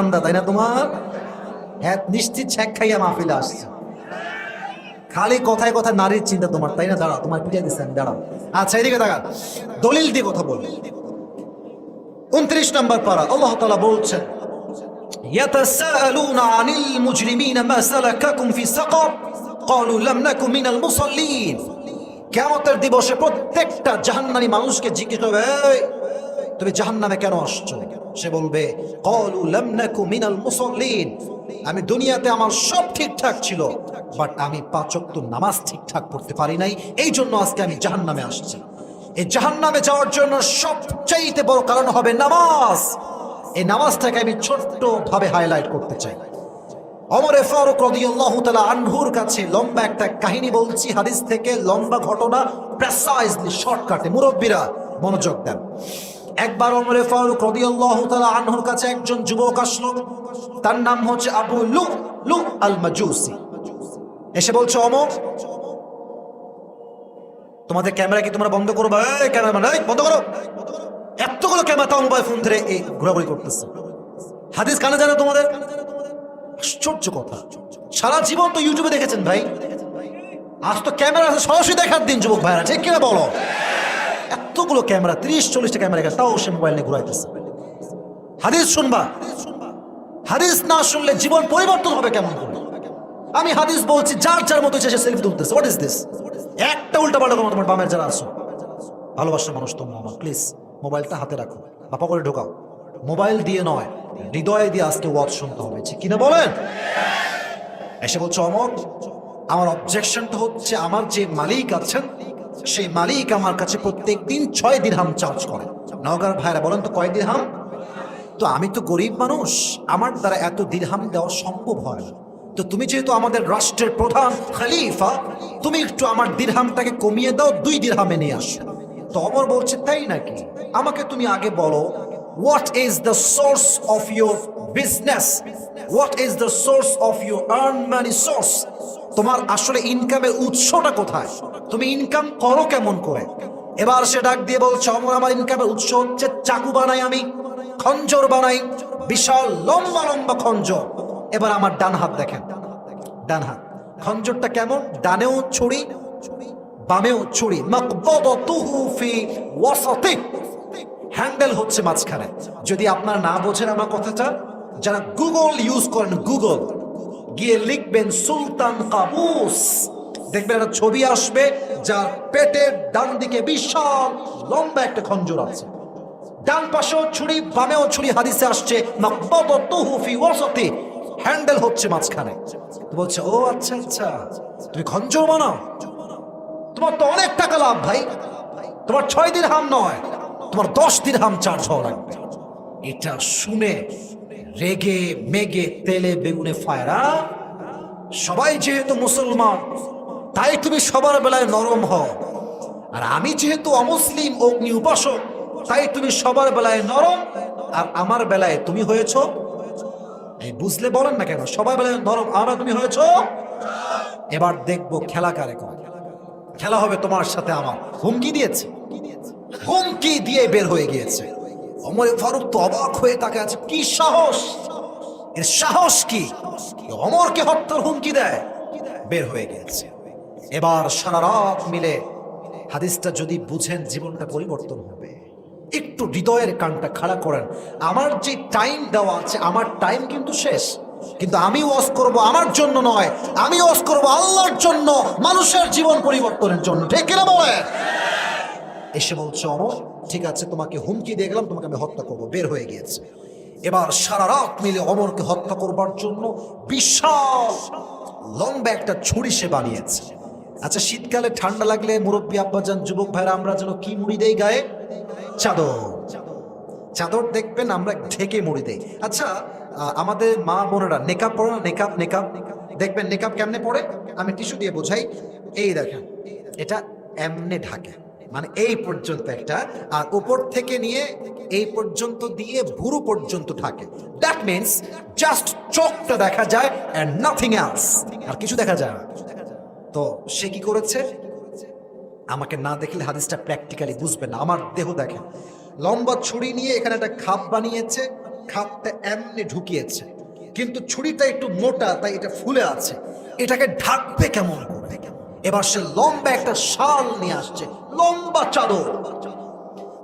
ধান্দা তাই না তোমার হ্যাঁ নিশ্চিত ছ্যাক খাইয়া মাহফিলে আসছে খালি কথায় কথা নারীর চিন্তা তোমার তাই না দাঁড়া তোমার পিটিয়ে দিচ্ছে আমি দাঁড়াও আচ্ছা এদিকে দেখা দলিল দিয়ে কথা বল উনত্রিশ নম্বর পারা আল্লাহ তালা বলছেন يتساءلون عن المجرمين ما سلككم في سقر قالوا لم نكن من المصلين কেমতের দিবসে প্রত্যেকটা জাহান্নামী মানুষকে জিজ্ঞেস করবে "এই, তুমি জাহান্নামে কেন আসছো? সে বলবে মিনাল মুসাল্লিন। আমি দুনিয়াতে আমার সব ঠিকঠাক ছিল বাট আমি পাঁচ ওয়াক্ত নামাজ ঠিকঠাক পড়তে পারি নাই। এই জন্য আজকে আমি জাহান্নামে আসছি। এই জাহান্নামে যাওয়ার জন্য সবচাইতে বড় কারণ হবে নামাজ। এই নামাজটাকে আমি ছোট্ট ভাবে হাইলাইট করতে চাই। অমরে ফারুক রাদিয়াল্লাহু তাআলা আনহুর কাছে লম্বা একটা কাহিনী বলছি হাদিস থেকে লম্বা ঘটনা প্রেসাইজলি শর্টকাটে মুরব্বীরা মনোযোগ দেন। একবার অমরে ফারুক রাদিয়াল্লাহু আনহুর কাছে একজন যুবক আসলো। তার নাম হচ্ছে আবু লু লু আল মাজুসি এসে বলছে অমর তোমাদের ক্যামেরা কি তোমরা বন্ধ করবে? ক্যামেরাম্যান বন্ধ করো। এতগুলো ক্যামেরা তাও মোবাইল ফোন ধরে এই ঘোরাঘুরি করতেছে। হাদিস কানে জানো তোমাদের? আশ্চর্য কথা। সারা জীবন তো ইউটিউবে দেখেছেন ভাই। আজ তো ক্যামেরা সরাসরি দেখার দিন, যুবক ভাইরা ঠিক কিনা বলো? এতগুলো ক্যামেরা? ত্রিশ, চল্লিশটা ক্যামেরা গেছে তাও সে মোবাইল নিয়ে ঘুরাইতেছে। হাদিস শুনবা? হাদিস না শুনলে জীবন পরিবর্তন হবে কেমন করে? আমি হাদিস বলছি, যার যার মতো সে সেলফি তুলতেছে। হোয়াট ইজ দিস একটা উল্টা পাল্টা তোমার বামের যারা আছো। ভালোবাসার মানুষ তোমরা আমার প্লিজ মোবাইলটা হাতে রাখো। বাপা করে ঢোকাও। মোবাইল দিয়ে নয়, হৃদয়ে দিয়ে আজকে ওয়াজ শুনতে হবে। ঠিক কিনা বলেন? এসে বলছো, অমর, আমার অবজেকশনটা হচ্ছে, আমার যে মালিক আছেন সেই মালিক আমার কাছে প্রত্যেক দিন ছয় দিরহাম চার্জ করে। নগর ভাইরা বলেন তো, কয় দিরহাম তো আমি তো গরিব মানুষ, আমার দ্বারা এত দিরহাম দেওয়া সম্ভব হয় তো তুমি যেহেতু আমাদের রাষ্ট্রের প্রধান খালিফা, তুমি একটু আমার দিরহামটাকে কমিয়ে দাও, দুই দিরহামে নিয়ে আসো। তো অমর বলছে, তাই নাকি? আমাকে তুমি আগে বলো what is the source of your business what is the source of your earn money source তোমার আসলে ইনকামের উৎসটা কোথায়? তুমি ইনকাম করো কেমন করে? এবার সে ডাক দিয়ে বলছে, অমর, আমার ইনকামের উৎস হচ্ছে চাকু বানাই আমি, খঞ্জর বানাই, বিশাল লম্বা লম্বা খঞ্জর। এবার আমার ডান হাত দেখেন। ডান হাত। খঞ্জরটা কেমন? ডানেও ছুরি, বামেও ছুরি। হ্যান্ডেল হচ্ছে মাঝখানে। যদি আপনার না বোঝেন আমার কথাটা, যারা গুগল ইউজ করেন, গুগল। গিয়ে লিখবেন সুলতান কাবুস। দেখবেন একটা ছবি আসবে, যার পেটের ডান দিকে বিশাল লম্বা একটা খঞ্জর আছে। ডান পাশেও ছুরি, বামেও ছুরি হাদিসে আসছে হ্যান্ডেল হচ্ছে মাঝখানে। বলছে, ও আচ্ছা আচ্ছা তুমি খঞ্জর বানাও? তোমার তো অনেক টাকা লাভ ভাই। তোমার ছয় দিন হাম নয়, তোমার দশ দিন হাম চার্জ হওয়া লাগবে। এটা শুনে রেগে, মেগে, তেলে, বেগুনে ফায়রা সবাই যেহেতু মুসলমান, তাই তুমি সবার বেলায় নরম হও। আর আমি যেহেতু অমুসলিম, অগ্নি উপাসক, তাই তুমি সবার বেলায় নরম, আর আমার বেলায় তুমি হয়েছ? এই বুঝলে বলেন না কেন, সবার বেলায় নরম আমরা তুমি হয়েছ? এবার দেখব খেলা কারে করে। খেলা হবে তোমার সাথে আমার। হুমকি দিয়েছে। হুমকি দিয়ে বের হয়ে গিয়েছে। অমর ফারুক তো অবাক হয়ে তাকে আছে, কি সাহস? এর সাহস কি? অমরকে হত্যার হুমকি দেয়। বের হয়ে গিয়েছে এবার সারা রাত মিলে হাদিসটা যদি বুঝেন, জীবনটা পরিবর্তন হবে। একটু হৃদয়ের কানটা খাড়া করেন। আমার যে টাইম দেওয়া আছে, আমার টাইম কিন্তু শেষ। কিন্তু আমি ওয়াজ করব আমার জন্য নয়, আমি ওয়াজ করব আল্লাহর জন্য। মানুষের জীবন পরিবর্তনের জন্য। ঠিক কিনা বলে এসে বলছে, অমর ঠিক আছে, তোমাকে হুমকি দিয়ে গেলাম তোমাকে আমি হত্যা করব। বের হয়ে গিয়েছে। এবার সারা রাত মিলে অমরকে হত্যা করবার জন্য বিশাল লম্বা একটা ছুরি সে বানিয়েছে। আচ্ছা শীতকালে ঠান্ডা লাগলে মুরব্বী আব্বাজান, যুবক ভাইরা, আমরা যেন কি মুড়ি দেই গায়ে? চাদর। চাদর দেখবেন, আমরা ঢেকে মুড়ি দেই। আচ্ছা আমাদের মা বোনেরা নেকাপ পড়ে না? নেকাপ নেকাপ দেখবেন নেকাপ কেমনে পড়ে? আমি টিস্যু দিয়ে বোঝাই। এই দেখেন, এটা এমনে ঢাকে। মানে এই পর্যন্ত একটা, আর উপর থেকে নিয়ে এই পর্যন্ত দিয়ে ভুরু পর্যন্ত ঢাকে দ্যাট মিনস জাস্ট চোখটা দেখা যায় অ্যান্ড নাথিং এলস আর কিছু দেখা যায় না। তো সে কি করেছে? আমাকে না দেখলে হাদিসটা প্র্যাকটিক্যালি বুঝবে না। আমার দেহ দেখেন লম্বা ছুরি নিয়ে এখানে একটা খাপ বানিয়েছে। খাপটা এমনি ঢুকিয়েছে। কিন্তু ছুরিটা একটু মোটা, তাই এটা ফুলে আছে। এটাকে ঢাকবে কেমন করে? এবার সে লম্বা একটা শাল নিয়ে আসছে, লম্বা চাদর।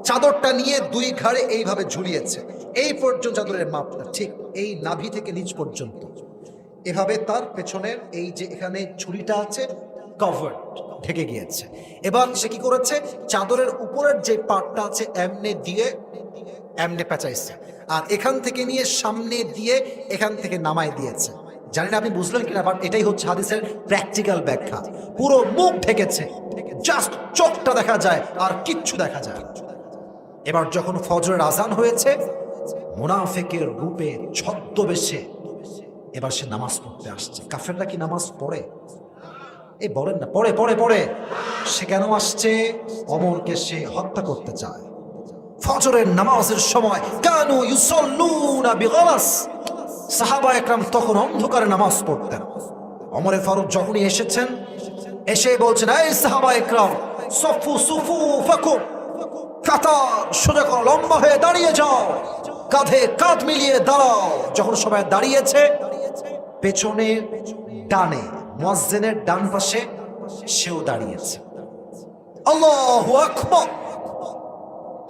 চাদরটা নিয়ে দুই ঘাড়ে এইভাবে ঝুলিয়েছে। এই পর্যন্ত চাদরের মাপটা, ঠিক এই নাভি থেকে নিচ পর্যন্ত। এভাবে তার পেছনের এই যে এখানে ছুরিটা আছে কভার ঢেকে গিয়েছে। এবার সে কি করেছে? চাদরের উপরের যে পাটটা আছে, এমনে দিয়ে, এমনে পেঁচাইছে। আর এখান থেকে নিয়ে সামনে দিয়ে এখান থেকে নামায় দিয়েছে। জানি না আপনি বুঝলেন কিনা? বাট এটাই হচ্ছে হাদিসের প্র্যাকটিক্যাল ব্যাখ্যা। পুরো মুখ ঢেকেছে। জাস্ট চোখটা দেখা যায়, আর কিচ্ছু দেখা যায় এবার যখন ফজরের আজান হয়েছে, মুনাফেকের রূপে ছদ্মবেশে এবার সে নামাজ পড়তে আসছে। কাফেররা কি নামাজ পড়ে? এই বলেন না, পড়ে পড়ে পড়ে। সে কেন আসছে? অমরকে সে হত্যা করতে চায়। ফজরের নামাজের সময় কানু ইউসাল্লুনা বিগলাস সাহাবা একরাম তখন অন্ধকারে নামাজ পড়তেন। অমরে ফারুক যখনই এসেছেন, এসে বলছেন, এই সাহাবা একরাম, সফু সুফু ফাকুম কাতার সোজা করো, লম্বা হয়ে দাঁড়িয়ে যাও, কাঁধে কাঁধ মিলিয়ে দাঁড়াও। যখন সবাই দাঁড়িয়েছে, পেছনে, ডানে, মুয়াজ্জিনের ডান পাশে সেও দাঁড়িয়েছে। আল্লাহু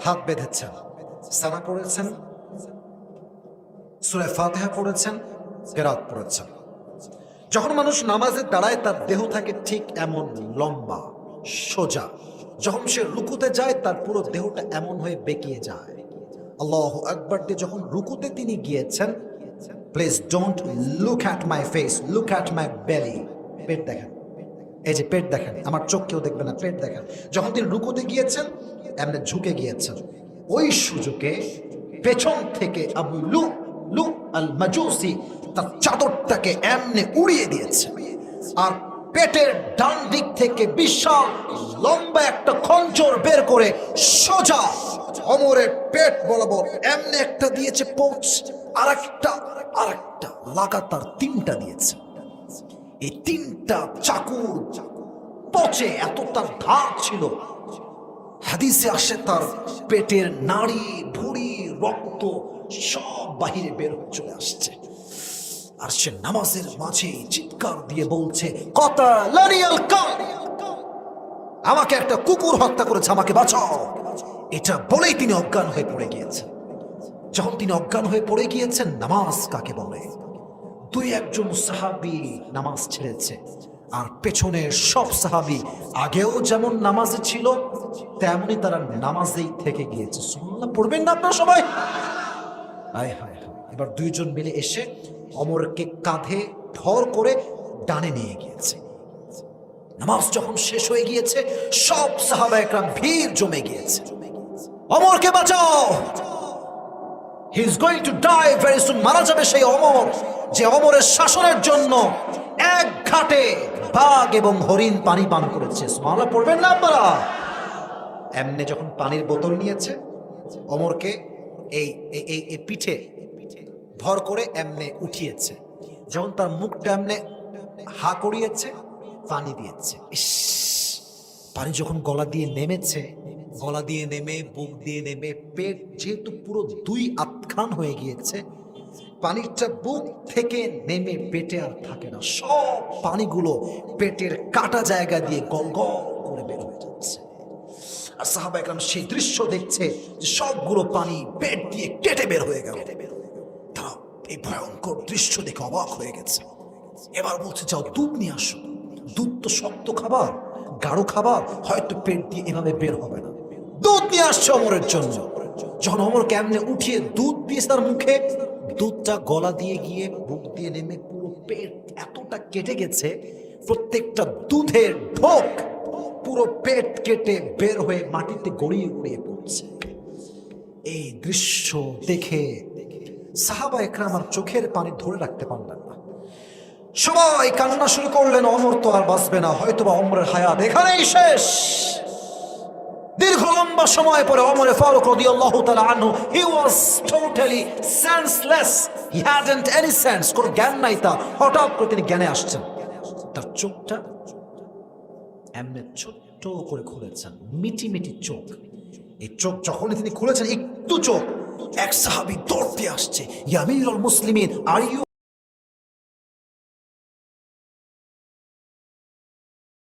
হাত বেঁধেছেন, সানা পড়েছেন সুরে ফাতিহা পড়েছেন কেরাত পড়েছেন। যখন মানুষ নামাজে দাঁড়ায়, তার দেহ থাকে ঠিক এমন লম্বা, সোজা। যখন সে রুকুতে যায়, তার পুরো দেহটা এমন হয়ে বেঁকিয়ে যায়। আল্লাহ আকবর দিয়ে যখন রুকুতে তিনি গিয়েছেন please don't look at my face look at my belly পেট দেখেন। এই যে পেট দেখেন, আমার চোখ কেউ দেখবে না, পেট দেখেন। যখন তিনি রুকুতে গিয়েছেন, এমনি ঝুঁকে গিয়েছেন। ওই সুযোগে পেছন থেকে আবু লু আল মাজুসি তার চাদরটাকে এমনি উড়িয়ে দিয়েছে। আর পেটের ডান দিক থেকে বিশাল লম্বা একটা খঞ্জর বের করে সোজা অমরের পেট বরাবর এমনি একটা দিয়েছে পৌঁছ আর একটা আর একটা লাগাতার তিনটা দিয়েছে। এই তিনটা চাকুর পচে এত তার ধার ছিল, হাদিসে আসে তার পেটের নাড়ি, ভুড়ি, রক্ত সব বাহিরে বের হয়ে চলে আসছে। আর সে নামাজের মাঝে চিৎকার দিয়ে বলছে আমাকে একটা কুকুর হত্যা করেছে, আমাকে বাঁচাও। এটা বলেই তিনি অজ্ঞান হয়ে পড়ে গিয়েছেন। যখন তিনি অজ্ঞান হয়ে পড়ে গিয়েছেন, নামাজ কাকে বলে? দুই একজন সাহাবি নামাজ ছেড়েছে, আর পেছনের সব সাহাবি আগেও যেমন নামাজে ছিল, তেমনি তারা নামাজেই থেকে গিয়েছে। সুবহানাল্লাহ, পড়বেন না আপনারা সবাই? এবার দুইজন মিলে এসে অমরকে কাঁধে ভর করে ডানে নিয়ে গিয়েছে। নামাজ যখন শেষ হয়ে গিয়েছে, সব সাহাবা একরাম ভিড় জমে গিয়েছে। অমরকে বাঁচাও! He is going to die very soon মারা যাবে সেই অমর, যে অমরের শাসনের জন্য এক ঘাটে বাঘ এবং হরিণ পানি পান করেছে। মালা পড়বেন না আপনারা? এমনি যখন পানির বোতল নিয়েছে, অমরকে এই, এই- পিঠে ভর করে এমনে উঠিয়েছে। যখন তার মুখটা এমনে হা করিয়েছে, পানি দিয়েছে। ইস! পানি যখন গলা দিয়ে নেমেছে, গলা দিয়ে নেমে, বুক দিয়ে নেমে, পেট যেহেতু পুরো দুই আতখান হয়ে গিয়েছে, পানিটা বুক থেকে নেমে পেটে আর থাকে না। সব পানিগুলো পেটের কাটা জায়গা দিয়ে গল গল করে বের আর সাহাবা একরাম সেই দৃশ্য দেখছে যে সবগুলো পানি পেট দিয়ে কেটে বের হয়ে গেল। তারা এই ভয়ঙ্কর দৃশ্য দেখে অবাক হয়ে গেছে। এবার বলছে, যাও দুধ নিয়ে আসো। দুধ তো শক্ত খাবার, গাঢ় খাবার, হয়তো পেট দিয়ে এভাবে বের হবে না। দুধ নিয়ে আসছে অমরের জন্য। যখন অমর কেমনে উঠিয়ে দুধ দিয়েছে তার মুখে, দুধটা গলা দিয়ে গিয়ে বুক দিয়ে নেমে পুরো পেট এতটা কেটে গেছে, প্রত্যেকটা দুধের ঢোক পুরো পেট কেটে বের হয়ে মাটিতে গড়িয়ে গড়িয়ে পড়ছে। এই দৃশ্য দেখে সাহাবা একরাম আর চোখের পানি ধরে রাখতে পারলেন না। সবাই কান্না শুরু করলেন, অমর তো আর বাঁচবে না হয়তো বা অমরের হায়াত এখানেই শেষ। দীর্ঘ লম্বা সময় পরে অমরে ফারুক রাদিয়াল্লাহু তাআলা আনহু he was totally senseless he hadn't any sense কোনো জ্ঞান নাই তার। হঠাৎ করে তিনি জ্ঞানে আসছেন। তার চোখটা এমনি ছোট্ট করে খুলেছেন, মিটি মিটি চোখ। এই চোখ যখনই তিনি খুলেছেন, একটু চোখ, এক সাহাবি দৌড়তে আসছে ইয়ামিরুল আর ইউ